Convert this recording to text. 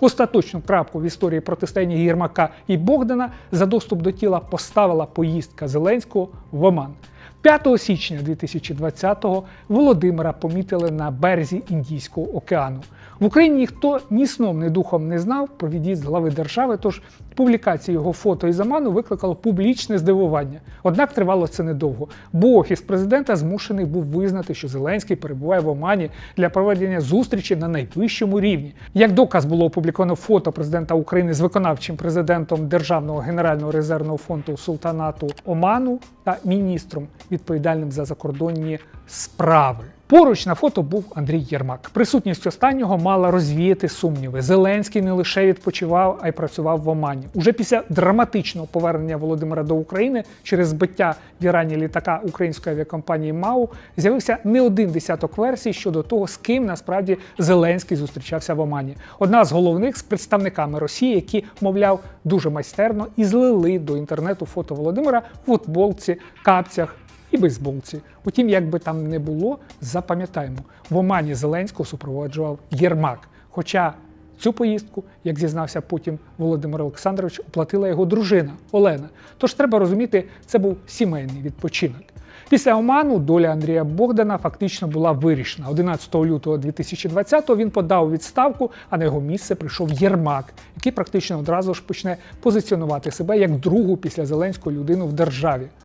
Остаточну крапку в історії протистояння Єрмака і Богдана за доступ до тіла поставила поїздка Зеленського в Оман. 5 січня 2020-го Володимира помітили на березі Індійського океану. В Україні ніхто ні сном, ні духом не знав про від'їзд глави держави, тож публікація його фото із Оману викликало публічне здивування. Однак тривало це недовго, бо офіс президента змушений був визнати, що Зеленський перебуває в Омані для проведення зустрічі на найвищому рівні. Як доказ було опубліковано фото президента України з виконавчим президентом Державного генерального резервного фонду султанату Оману та міністром, відповідальним за закордонні справи. Поруч на фото був Андрій Єрмак. Присутність останнього мала розвіяти сумніви. Зеленський не лише відпочивав, а й працював в Омані. Уже після драматичного повернення Володимира до України через збиття в Ірані літака української авіакомпанії МАУ з'явився не один десяток версій щодо того, з ким насправді Зеленський зустрічався в Омані. Одна з головних з представниками Росії, які, мовляв, дуже майстерно і злили до інтернету фото Володимира в футболці, капцях і бейсболці. Утім, як би там не було, запам'ятаємо, в Омані Зеленського супроводжував Єрмак. Хоча цю поїздку, як зізнався потім Володимир Олександрович, оплатила його дружина Олена. Тож треба розуміти, це був сімейний відпочинок. Після Оману доля Андрія Богдана фактично була вирішена. 11 лютого 2020-го він подав відставку, а на його місце прийшов Єрмак, який практично одразу ж почне позиціонувати себе як другу після Зеленського людину в державі.